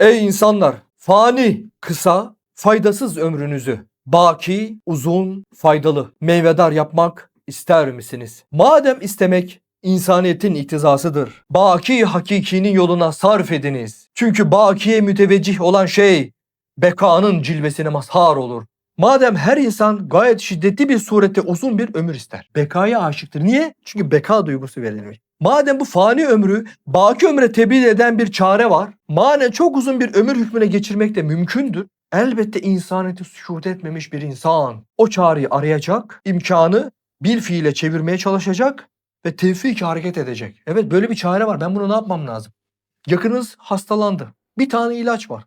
Ey insanlar! Fani, kısa, faydasız ömrünüzü baki, uzun, faydalı, meyvedar yapmak ister misiniz? Madem istemek insaniyetin iktizasıdır. Baki hakikinin yoluna sarf ediniz. Çünkü bakiye müteveccih olan şey bekanın cilvesine mazhar olur. Madem her insan gayet şiddetli bir surette uzun bir ömür ister. Bekaya aşıktır. Niye? Çünkü beka duygusu verilmiş. Madem bu fani ömrü baki ömre tebdil eden bir çare var. Manen çok uzun bir ömür hükmüne geçirmek de mümkündür. Elbette insaniyeti şuhud etmemiş bir insan o çareyi arayacak, imkanı bir fiile çevirmeye çalışacak ve tevfik hareket edecek. Evet böyle bir çare var. Ben bunu ne yapmam lazım? Yakınız hastalandı. Bir tane ilaç var.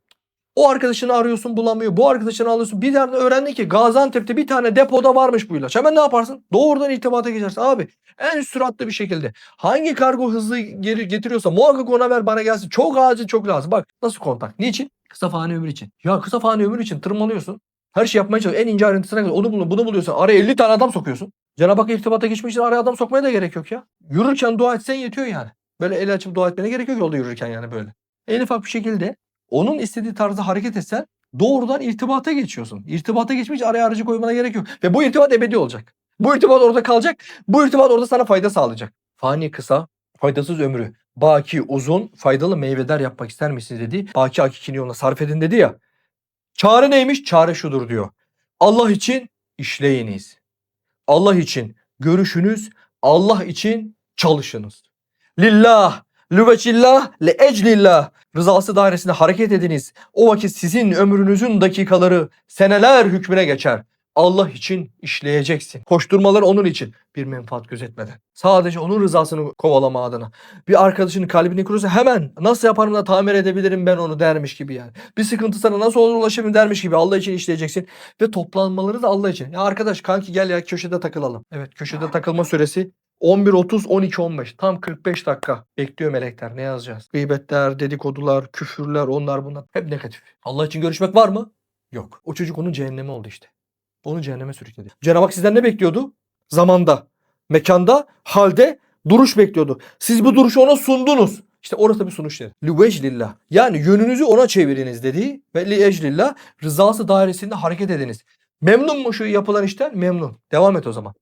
O arkadaşını arıyorsun bulamıyor. Bu arkadaşını alıyorsun. Bir tane öğrendin ki Gaziantep'te bir tane depoda varmış bu ilaç. Hemen ne yaparsın? Doğrudan irtibata geçersin. Abi en süratli bir şekilde hangi kargo hızlı geri getiriyorsa muhakkak ona ver bana gelsin. Çok acil çok lazım. Bak nasıl kontak. Niçin? Kısa fani ömür için. Ya kısa fani ömür için tırmalıyorsun. Her şey yapmaya çalışıyorsun. En ince ayrıntısına kadar onu bunu, bunu buluyorsun. Araya 50 tane adam sokuyorsun. Cenab-ı Hak irtibata geçmek için araya adam sokmaya da gerek yok ya. Yürürken dua etsen yetiyor yani. Böyle el açıp dua etmene gerek yok yolda yürürken yani böyle. En ufak bir şekilde onun istediği tarzda hareket etsen doğrudan irtibata geçiyorsun. İrtibata geçmek için araya aracı koymana gerek yok. Ve bu irtibat ebedi olacak. Bu irtibat orada kalacak. Bu irtibat orada sana fayda sağlayacak. Fani kısa, faydasız ömrü. Baki uzun, faydalı meyvedar yapmak ister misiniz dedi. Baki hakikini yoluna sarf edin dedi ya. Çare neymiş? Çare şudur diyor. Allah için işleyiniz. Allah için görüşünüz, Allah için çalışınız. Lillah, lüveçillah, le eclillah. Rızası dairesinde hareket ediniz. O vakit sizin ömrünüzün dakikaları seneler hükmüne geçer. Allah için işleyeceksin. Koşturmalar onun için. Bir menfaat gözetmeden. Sadece onun rızasını kovalama adına. Bir arkadaşının kalbini kırıyorsa hemen nasıl yaparım da tamir edebilirim ben onu dermiş gibi yani. Bir sıkıntı sana nasıl olur ulaşabilirim dermiş gibi Allah için işleyeceksin. Ve toplanmaları da Allah için. Ya arkadaş kanki gel ya köşede takılalım. Evet köşede takılma süresi 11.30 12.15 tam 45 dakika bekliyor melekler ne yazacağız? Gıybetler, dedikodular, küfürler onlar bunlar hep negatif. Allah için görüşmek var mı? Yok. O çocuk onun cehennemi oldu işte. Onu cehenneme sürükledi. Cenab-ı Hak sizden ne bekliyordu? Zamanda, mekanda, halde duruş bekliyordu. Siz bu duruşu ona sundunuz. İşte orası bir sunuş dedi. Lüveclillah. Yani yönünüzü ona çeviriniz dedi. Ve li eclillah rızası dairesinde hareket ediniz. Memnun mu şu yapılan işten? Memnun. Devam et o zaman.